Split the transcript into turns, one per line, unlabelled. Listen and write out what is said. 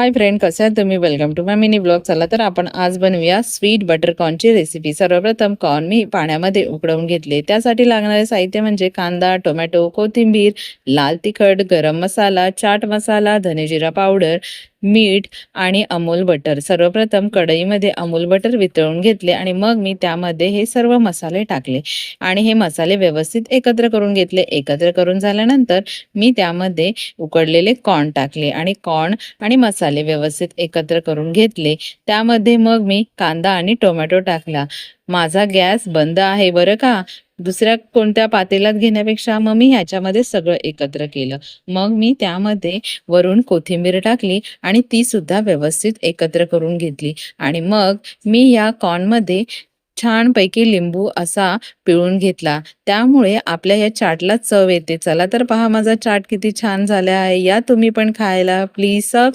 Hi friend कसे आहात तुम्ही? Welcome to my mini blog चला तर आपण आज बनवूया स्वीट बटर कॉर्नची रेसिपी सर्वप्रथम कॉर्न मी पाण्यामध्ये उकडवून घेतले. त्यासाठी लागणारे साहित्य म्हणजे कांदा टोमॅटो कोथिंबीर लाल तिखट गरम मसाला चाट मसाला धनेजिरा पावडर मीठ आणि अमूल बटर सर्वप्रथम कढईमध्ये अमूल बटर वितळून घेतले आणि मग मी त्यामध्ये हे सर्व मसाले टाकले आणि हे मसाले व्यवस्थित एकत्र करून घेतले. एकत्र करून झाल्यानंतर मी त्यामध्ये उकडलेले कॉर्न टाकले आणि कॉर्न आणि मसाले मसाले व्यवस्थित एकत्र करून घेतले. त्यामध्ये मग मी कांदा आणि टोमॅटो टाकला. माझा गॅस बंद आहे बरं का? दुसऱ्या कोणत्या पातेल्यात घेण्यापेक्षा मग मी ह्याच्यामध्ये सगळं एकत्र केलं. मग मी त्यामध्ये वरून कोथिंबीर टाकली आणि ती सुद्धा व्यवस्थित एकत्र करून घेतली. आणि मग मी या कॉर्नमध्ये छानपैकी लिंबू असा पिळून घेतला. त्यामुळे आपल्या या चाटला चव येते. चला तर पहा माझा चाट किती छान झाला आहे. या तुम्ही पण खायला प्लीज सब